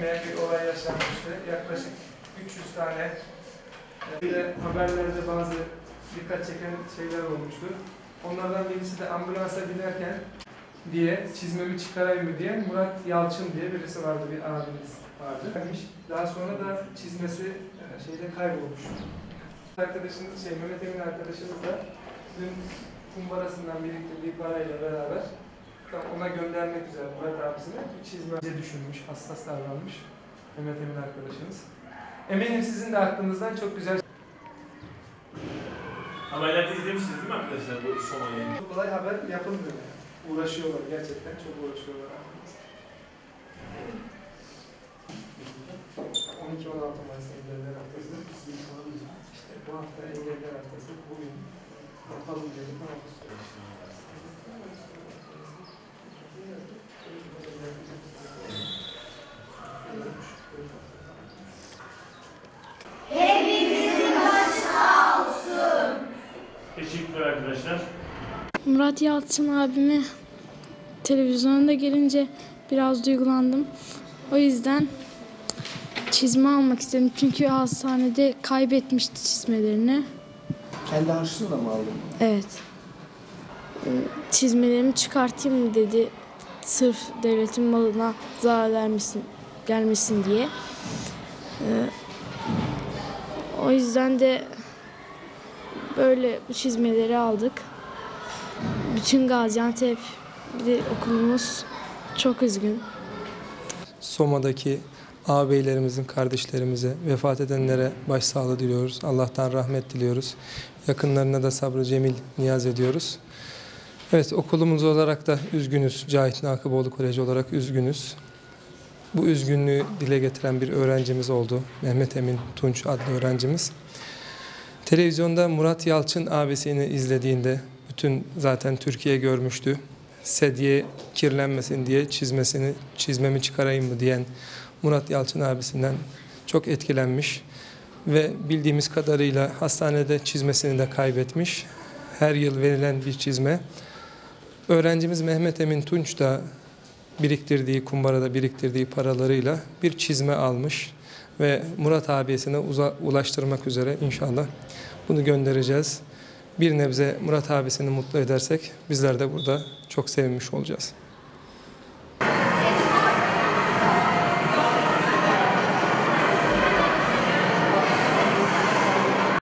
beklenmeyen bir olay yaşanmıştı. Yaklaşık 300 tane e, bir de haberlerde bazı dikkat çeken şeyler olmuştu. Onlardan birisi de ambulansa binerken diye çizmemi çıkarayım mı diye Murat Yalçın diye birisi vardı bir abimiz vardı. Daha sonra da çizmesi e, şeyde kaybolmuş. Arkadaşımız şey Mehmet Emin arkadaşımız da dün kumbarasından biriktirdiği parayla beraber ona göndermek üzere Murat bir çizmece düşünmüş, hassas davranmış Mehmet Emin arkadaşımız. Eminim sizin de aklınızdan çok güzel Haberlerde izlemiştiniz değil mi arkadaşlar bu son olayı? Çok kolay haber yapılmıyor. Uğraşıyorlar gerçekten çok uğraşıyorlar. 12-16 Mayıs engeller haftası. İşte bu hafta engeller haftası. Bugün yapalım dedik ama arkadaşlar. Murat Yalçın abimi televizyonda gelince biraz duygulandım. O yüzden çizme almak istedim. Çünkü hastanede kaybetmişti çizmelerini. Kendi harçlığıyla mı aldın? Evet. Ee, Çizmelerimi çıkartayım mı dedi. Sırf devletin malına zarar vermesin, gelmesin diye. Ee, O yüzden de böyle çizmeleri aldık. Bütün Gaziantep bir de okulumuz çok üzgün. Soma'daki ağabeylerimizin, kardeşlerimize, vefat edenlere başsağlığı diliyoruz. Allah'tan rahmet diliyoruz. Yakınlarına da sabrı cemil niyaz ediyoruz. Evet okulumuz olarak da üzgünüz. Cahit Nakıboğlu Koleji olarak üzgünüz. Bu üzgünlüğü dile getiren bir öğrencimiz oldu. Mehmet Emin Tunç adlı öğrencimiz. Televizyonda Murat Yalçın abisini izlediğinde bütün zaten Türkiye görmüştü. Sedye kirlenmesin diye çizmesini, çizmemi çıkarayım mı diyen Murat Yalçın abisinden çok etkilenmiş ve bildiğimiz kadarıyla hastanede çizmesini de kaybetmiş. Her yıl verilen bir çizme. Öğrencimiz Mehmet Emin Tunç da biriktirdiği, kumbarada biriktirdiği paralarıyla bir çizme almış ve Murat abisine ulaştırmak üzere inşallah bunu göndereceğiz. Bir nebze Murat abisini mutlu edersek bizler de burada çok sevinmiş olacağız.